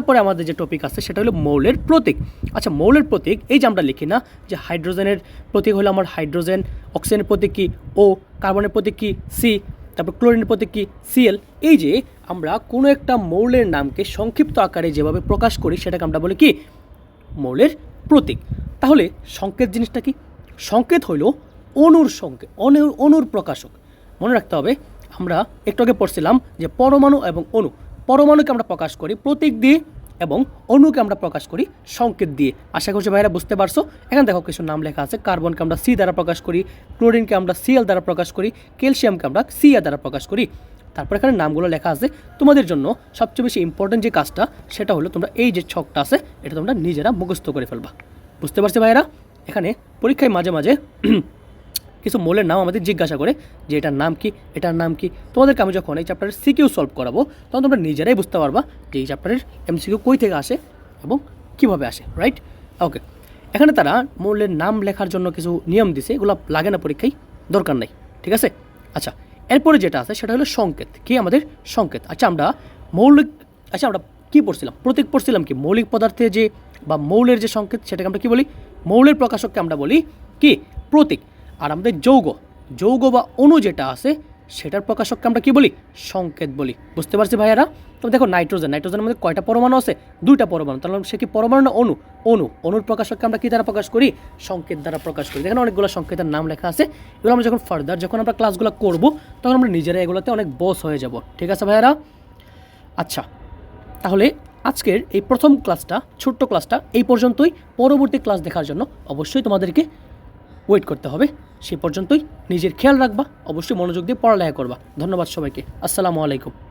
তারপরে আমাদের যে টপিক আছে, সেটা হলো মৌলের প্রতীক। আচ্ছা মৌলের প্রতীক, এই যে আমরা লিখি না, যে হাইড্রোজেনের প্রতীক হলো আমার হাইড্রোজেন, অক্সিজেনের প্রতীক কি ও কার্বনের প্রতীক কি সি তারপর ক্লোরিনের প্রতীক কি সিএল এই যে আমরা কোনো একটা মৌলের নামকে সংক্ষিপ্ত আকারে যেভাবে প্রকাশ করি, সেটাকে আমরা বলি কি? মৌলের প্রতীক। তাহলে সংকেত জিনিসটা কি? সংকেত হইল অণুর সংকেত অণুর অণুর প্রকাশক। মনে রাখতে হবে, আমরা একটু আগে পড়ছিলাম যে পরমাণু এবং অণু পরমাণুকে আমরা প্রকাশ করি, প্রতীক দিয়ে এবং অণুকে আমরা প্রকাশ করি সংকেত দিয়ে। আশা করছি ভাইরা বুঝতে পারছ? এখানে দেখো কিছু নাম লেখা আছে, কার্বনকে আমরা সি দ্বারা প্রকাশ করি, ক্লোরিনকে আমরা সিএল দ্বারা প্রকাশ করি, ক্যালসিয়ামকে আমরা সিএ দ্বারা প্রকাশ করি। তারপর এখানে নামগুলো লেখা আছে। তোমাদের জন্য সবচেয়ে বেশি ইম্পর্টেন্ট যে কাজটা, সেটা হলো তোমরা এই যে ছকটা আছে, এটা তোমরা নিজেরা মুখস্থ করে ফেলবা। বুঝতে পারছি ভাইয়েরা এখানে পরীক্ষায় মাঝে মাঝে কিছু মৌলের নাম আমাদের জিজ্ঞাসা করে যে এটার নাম কি, এটার নাম কি। তোমাদেরকে আমি যখন এই চ্যাপ্টারের সিকিউ সলভ করাবো, তখন তোমরা নিজেরাই বুঝতে পারবা যে এই চ্যাপ্টারের এমসিকিউ কই থেকে আসে এবং কীভাবে আসে রাইট ওকে এখানে তারা মৌলের নাম লেখার জন্য কিছু নিয়ম দিছে, এগুলো লাগে না পরীক্ষায়, দরকার নাই, ঠিক আছে? আচ্ছা এরপরে যেটা আছে সেটা হলো সংকেত, কি আমাদের সংকেত? আচ্ছা আমরা মৌলিক আচ্ছা আমরা কি পড়ছিলাম? প্রতীক পড়ছিলাম কি? মৌলিক পদার্থে যে বা মৌলের যে সংকেত, সেটাকে আমরা কি বলি? মৌলের প্রকাশককে আমরা বলি কি? প্রতীক। আর আমাদের যৌগ যৌগ বা অণু যেটা আছে, সেটার প্রকাশককে আমরা কি বলি? সংকেত বলি। বুঝতে পারছি ভাইয়ারা? তো দেখো, নাইট্রোজেন, নাইট্রোজেনের মধ্যে কয়টা পরমাণু আছে? দুইটা পরমাণু। তাহলে সে কি পরমাণু না অণু? অণু। অণুর প্রকাশককে আমরা কি দ্বারা প্রকাশ করি? সংকেত দ্বারা প্রকাশ করি। দেখেন অনেকগুলো সংকেতের নাম লেখা আছে। এগুলো আমরা যখন ফার্দার যখন আমরা ক্লাসগুলো করব, তখন আমরা নিজেরা এগুলোতে অনেক বস হয়ে যাব। ঠিক আছে ভাইয়ারা? আচ্ছা তাহলে আজকের এই প্রথম ক্লাসটা ছোট্ট ক্লাসটা এই পর্যন্তই। পরবর্তী ক্লাস দেখার জন্য অবশ্যই তোমাদেরকে ওয়েট করতে হবে। সে পর্যন্তই নিজের খেয়াল রাখবা, অবশ্যই মনোযোগ দিয়ে পড়ালেখা করবা। ধন্যবাদ সবাইকে। আসসালামু আলাইকুম।